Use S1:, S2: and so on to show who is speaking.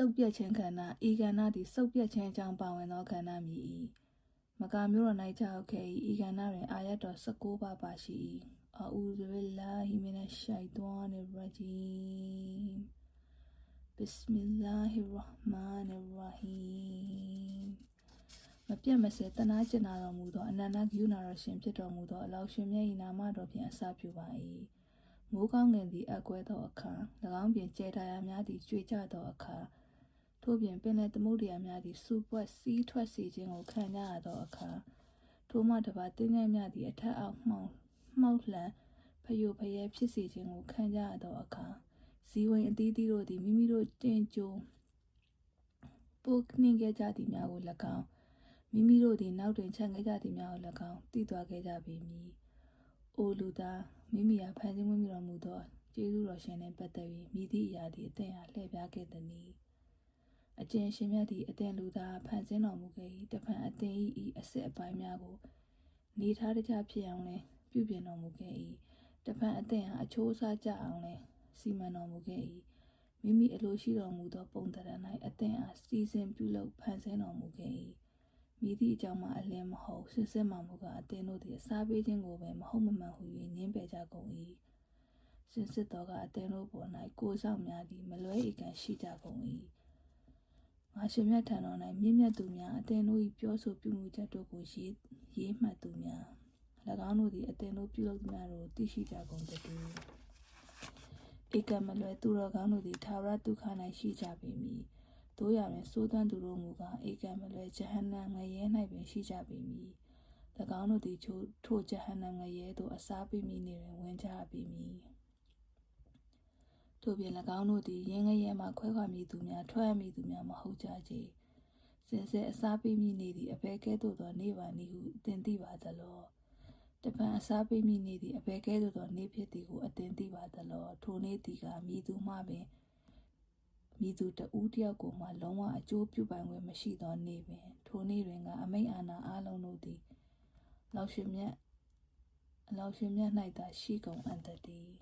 S1: စုပ်ပြက်ခြင်းခန္ဓာဤခန္ဓာသည်စုပ်ပြက်ခြင်းအကြောင်းပါဝင်သောခန္ဓာမည်၏မကာမျိုးတော်၌ကြောက်ခဲ့၏ဤခန္ဓာတွင်အာရတော်16ပါးပါရှိ၏အူဇဘလာဟီမနရှိုက်တွန်ရဂျီမ်ဘစ်မီလာဟီရဟ်မန်ရာဟီမ်မပြတ်မစဲတနာကျင်နာတော်မူသောအနန္တကရုဏာတော်ရှင်ဖြစ်တော်မူသောအလောရှင်မြတ်၏နာမတော်ဖြင့်အစပြုပါ၏မိုးကောင်းငင်သည့်အကွဲသောအခါ၎င်းပြင်ကျဲတရားများသည့်ကျွေကြသောအခါ ထို့ပြင်ပင်လယ်သမုဒ္ဒရာများသည်စူပွက်စီးထွက်စေခြင်းကိုခံကြရသောအခါထိုမှတပါတင်းငယ်များသည်အထက်အောက်မှောင်မှောက်လှန်ဖယိုဖယဲဖြစ်စေခြင်းကိုခံကြရသောအခါဇီဝင်အသီးသီးတို့သည်မိမိတို့တင်ကြိုပိုနှင်းခဲ့ကြသည်များကို၎င်းမိမိတို့သည်နောက်တွင်ခြံခဲ့ကြသည်များကို၎င်းသိသွားခဲ့ကြပေမည်။အိုလူသားမိမိအားဖန်ဆင်းမွေးမြူတော်မူသောကျေးဇူးတော်ရှင်နှင့်ပတ်သက်၍မိသည့်အရာသည်အသင်အားလှည့်ပြားခဲ့သည်နီ။ အကျင့်ရှင်မြတ်သည်အသင်လူသားဖန်ဆင်းတော်မူခဲ့၏တဖန်အသင်၏ဤအစစ်အပိုင်းများကို နေထားတကြဖြစ်အောင်လဲပြုပြင်တော်မူခဲ့၏တဖန်အသင်အားအချိုးအစားကြအောင်လဲစီမံတော်မူခဲ့၏မိမိအလိုရှိတော်မူသောပုံသဏ္ဍာန်၌အသင်အားစီစဉ်ပြုလုပ်ဖန်ဆင်းတော်မူခဲ့၏မိသည့်အကြောင်းမှအလင်းမဟုတ်ဆစ်စစ်မှမူကအသင်တို့သည်အစားပေးခြင်းကိုပဲမဟုတ်မမှန်ဟု၍ညင်းပယ်ကြကုန်၏စင်စစ်တော်ကအသင်တို့ပေါ်၌ကိုယ်ဆောင်များသည်မလွဲဧကန်ရှိကြကုန်၏ ငါရှင်မြတ်ထံတော်၌မြင့်မြတ်သူများအသင်တို့၏ပြောဆိုပြုမှုချက်တို့ကိုရေးရေးမှတ်သူများ၎င်းတို့သည်အသင်တို့ပြုလုပ်သမျှတို့ကိုသိရှိကြကုန်တည်းဧကမလွယ်သူတော်ကောင်းတို့သည်သာဝရဒုက္ခ၌ရှိကြပေမည်တို့ရတွင်စိုးသွမ်းသူတို့မူကားဧကမလွယ်ဂျဟန္နငရဲ၌ပင်ရှိကြပေမည်၎င်းတို့သည်ထိုထိုဂျဟန္နငရဲသို့အစားပေးမိနေတွင်ဝင်ကြပေမည် တို့ပြင်၎င်းတို့သည်ရင်းငရဲမှခွဲခွာမိသူများထွက်အပ်မိသူများမဟုတ်ကြကြစင်စစ်အစားပေးမိနေသည့်အဘဲကဲ့သို့သောနေပါနည်းဟုသင်သိပါသလောတပံအစားပေးမိနေသည့်အဘဲကဲ့သို့သောနေဖြစ်သည်ကိုအသင်သိပါသလောထိုနေသည်ကမိသူမှပင်မိသူတဦးတယောက်ကိုမှလုံးဝအကျိုးပြုပိုင်ခွင့်မရှိသောနေပင်ထိုနေတွင်ကအမိတ်အာဏာအလုံးတို့သည်လောက်ရှင်မြတ်အလောက်ရှင်မြတ်၌သာရှိကုန်အပ်တည်း